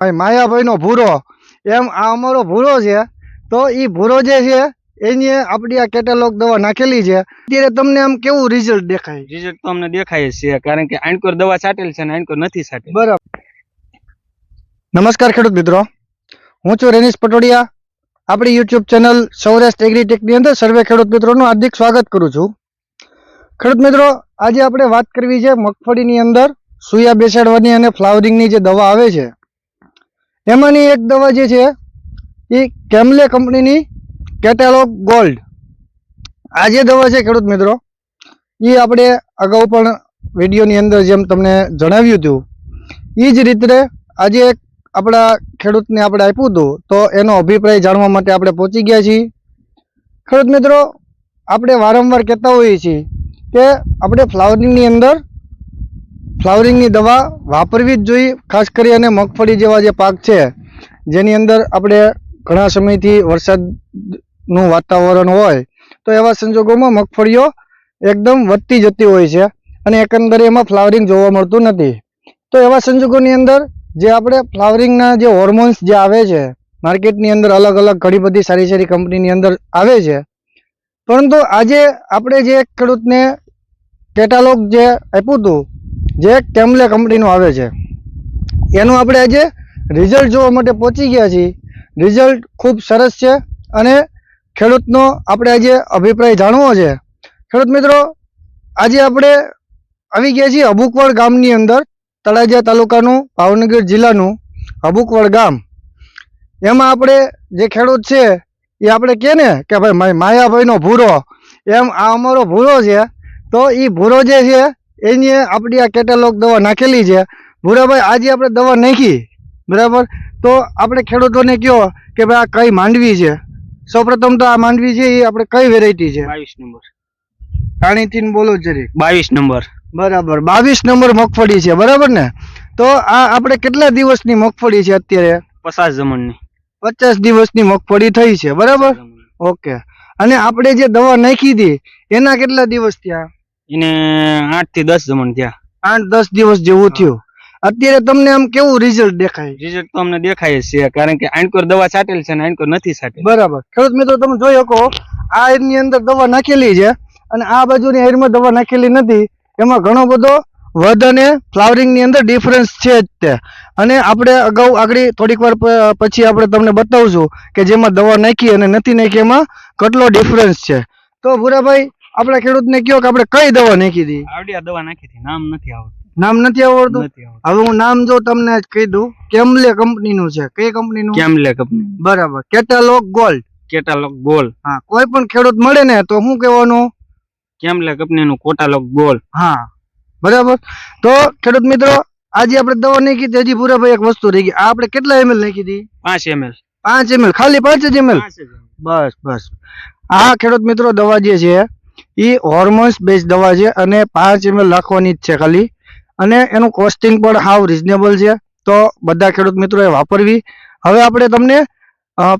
ભાઈ માયાભાઈનો ભૂરો. એમ આ અમારો ભૂરો છે તો એ ભૂરો જે છે એની આપણી આ કેટેલોગ દવા નાખેલી છે. અત્યારે તમને આમ કેવું રિઝલ્ટ દેખાય? રિઝલ્ટ તો અમને દેખાય છે કારણ કે આણકોર દવા છાટેલ છે અને આણકોર નથી છાટેલ. બરાબર. નમસ્કાર ખેડૂત મિત્રો. હું છું રેનીશ પટોડિયા. આપણી યુટ્યુબ ચેનલ સૌરાષ્ટ્ર એગ્રીટેકની અંદર સર્વે ખેડૂત મિત્રોનું હાર્દિક સ્વાગત કરું છું. ખેડૂત મિત્રો આજે આપણે વાત કરવી છે મગફળીની અંદર સુયા બેસાડવાની અને ફ્લાવરિંગની જે દવા આવે છે એમાંની એક દવા જે છે, એ કેમલે કંપનીની કેટેલોગ ગોલ્ડ આ જે દવા છે ખેડૂત મિત્રો, એ આપણે અગાઉ પણ વિડીયોની અંદર જેમ તમને જણાવ્યું હતું, એ જ રીતે આજે આપણા ખેડૂતને આપણે આપ્યું હતું, તો એનો અભિપ્રાય જાણવા માટે આપણે પહોંચી ગયા છીએ. ખેડૂત મિત્રો, આપણે વારંવાર કહેતા હોઈએ છીએ કે આપણે ફ્લાવરિંગની અંદર ફ્લાવરિંગની દવા વાપરવી જ જોઈએ, ખાસ કરી અને મગફળી જેવા જે પાક છે, જેની અંદર આપણે ઘણા સમયથી વરસાદનું વાતાવરણ હોય, તો એવા સંજોગોમાં મગફળીઓ એકદમ વધતી જતી હોય છે અને એકંદરે એમાં ફ્લાવરિંગ જોવા મળતું નથી. તો એવા સંજોગોની અંદર જે આપણે ફ્લાવરિંગના જે હોર્મોન્સ જે આવે છે, માર્કેટની અંદર અલગ અલગ ઘણી બધી સારી સારી કંપનીની અંદર આવે છે. પરંતુ આજે આપણે જે ખેડૂતને કેટાલોગ જે આપ્યું હતું જે ટેમ્બલે કંપનીનું આવે છે. એનું આપણે આજે રિઝલ્ટ જોવા માટે પહોંચી ગયા છીએ. રિઝલ્ટ ખૂબ સરસ છે અને ખેડૂતનો આપણે આજે અભિપ્રાય જાણવો છે. ખેડૂત મિત્રો, આજે આપણે આવી ગયા છીએ અબુકવડ ગામની અંદર, તળાજા તાલુકાનું, ભાવનગર જિલ્લાનું અબુકવડ ગામ. એમાં આપણે જે ખેડૂત છે, એ આપણે કહે ને કે ભાઈ માયાભાઈનો ભૂરો. એમ આ અમારો ભૂરો છે, તો એ ભૂરો જે છે એની આપણી આ કેટેલોગ દવા નાખેલી છે. ભૂરાભાઈ આજે આપણે દવા નાખી. બરાબર? તો આપણે ખેડૂતોને કહો કે ભાઈ આ કઈ માંડવી છે? સૌપ્રથમ તો આ માંડવી છે એ આપણે કઈ વેરાયટી છે? બાવીસ નંબર. પાણીથી બોલો જરી બાવીસ નંબર. બરાબર. બાવીસ નંબર મગફળી છે બરાબર ને? તો આ આપણે કેટલા દિવસની મગફળી છે અત્યારે? પચાસ જમણની. પચાસ દિવસની મગફળી થઈ છે બરાબર? ઓકે. અને આપણે જે દવા નાખી હતી એના કેટલા દિવસ થયા? એને આઠથી દસ જમણ થયા. આઠ દસ દિવસ જેવું થયું. અત્યારે તમને આમ કેવું રિઝલ્ટ દેખાય? રિઝલ્ટ તો અમને દેખાય છે કારણ કે આણકોર દવા છાટેલ છે ને આણકોર નથી છાટેલ. બરાબર. ખેડૂત મિત્રો તમે જોઈ શકો આ એરની અંદર દવા નાખેલી છે અને આ બાજુની એરમાં દવા નાખેલી નથી. એમાં ઘણો બધો વધ અને ફ્લાવરિંગની અંદર ડિફરન્સ છે જ તે. અને આપણે અગાઉ આગળ થોડીક વાર પછી આપણે તમને બતાવશું કે જેમાં દવા નાખી અને નથી નાખી એમાં કેટલો ડિફરન્સ છે. તો ભૂરાભાઈ આપણા ખેડૂતને કયો કે આપણે કઈ દવા નાખી હતી આવડી આ દવા નાખી હતી નામ નથી આવડતું. નામ નથી આવડતું? નથી આવડતું. હવે હું નામ જો તમને કહી દઉં. કેમ્લે કંપનીનું છે? કઈ કંપનીનું? કેમલે કંપની? બરાબર. Catalogue gold. Catalogue gold. હા કોઈ પણ ખેડૂત મળે ને તો શું કહેવાનું? કેમલે કંપનીનું? કોટાલોગ ગોલ. હા બરાબર. તો ખેડૂત મિત્રો આજે આપણે દવા નાખી હતી હજી પૂરાભાઈ એક વસ્તુ રહી ગઈ. આ આપણે કેટલા એમએલ નાખી હતી પાંચ એમએલ. પાંચ એમએલ. ખાલી પાંચ જ એમએલ. બસ બસ. આ ખેડૂત મિત્રો દવા જે છે એ હોર્મોન્સ બેઝ દવા છે અને પાંચ એમ લખવાની જ છે ખાલી. અને એનું કોસ્ટિંગ પણ હાવ રિઝનેબલ છે. તો બધા ખેડૂત મિત્રોએ વાપરવી. હવે આપણે તમને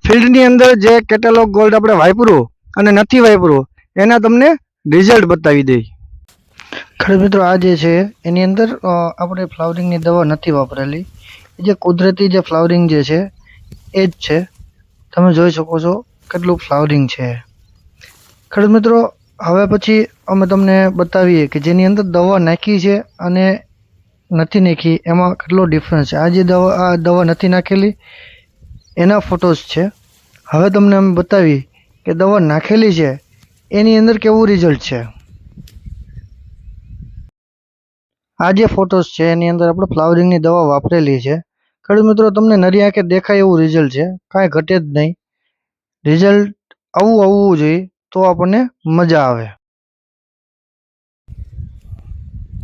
ફિલ્ડની અંદર જે કેટેલોગ ગોલ્ડ આપણે વાપરું અને નથી વાપરું એના તમને રિઝલ્ટ બતાવી દઈ. ખેડૂત મિત્રો, આ જે છે, એની અંદર આપણે ફ્લાવરિંગની દવા નથી વાપરેલી. જે કુદરતી જે ફ્લાવરિંગ જે છે, એ જ છે. તમે જોઈ શકો છો કેટલું ફ્લાવરિંગ છે. ખેડૂત મિત્રો હવે પછી અમે તમને બતાવીએ કે જેની અંદર દવા નાખી છે અને નથી નાખી, એમાં કેટલો ડિફરન્સ છે? આ જે દવા, આ દવા નથી નાખેલી, એના ફોટોસ છે. હવે તમને અમે બતાવી કે દવા નાખેલી છે, એની અંદર કેવું રિઝલ્ટ છે? આ જે ફોટોસ છે, એની અંદર આપણે ફ્લાવરિંગની દવા વાપરેલી છે. ખેડૂત મિત્રો, તમને નરી આંખે દેખાય એવું રિઝલ્ટ છે. કાંઈ ઘટે જ નહીં. રિઝલ્ટ આવું આવવું જોઈએ. તો આપણને મજા આવે.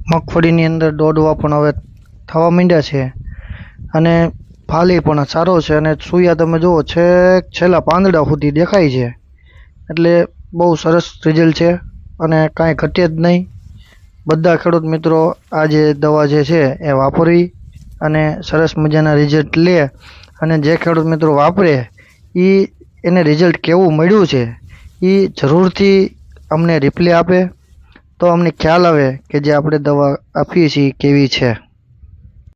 મગફળીની અંદર દોડવા પણ હવે થવા માંડ્યા છે. અને ફાલી પણ સારો છે અને સુયા તમે જુઓ છેક છેલ્લા પાંદડા સુધી દેખાય છે. એટલે બહુ સરસ રિઝલ્ટ છે અને કાંઈ ઘટે જ નહીં. બધા ખેડૂત મિત્રો આ જે દવા જે છે એ વાપરવી અને સરસ મજાના રિઝલ્ટ લે. અને જે ખેડૂત મિત્રો વાપરે એ એને રિઝલ્ટ કેવું મળ્યું છે? એ જરૂરથી અમને રિપ્લે આપે. તો અમને ખ્યાલ આવે કે જે આપણે દવા આપીએ છીએ કેવી છે.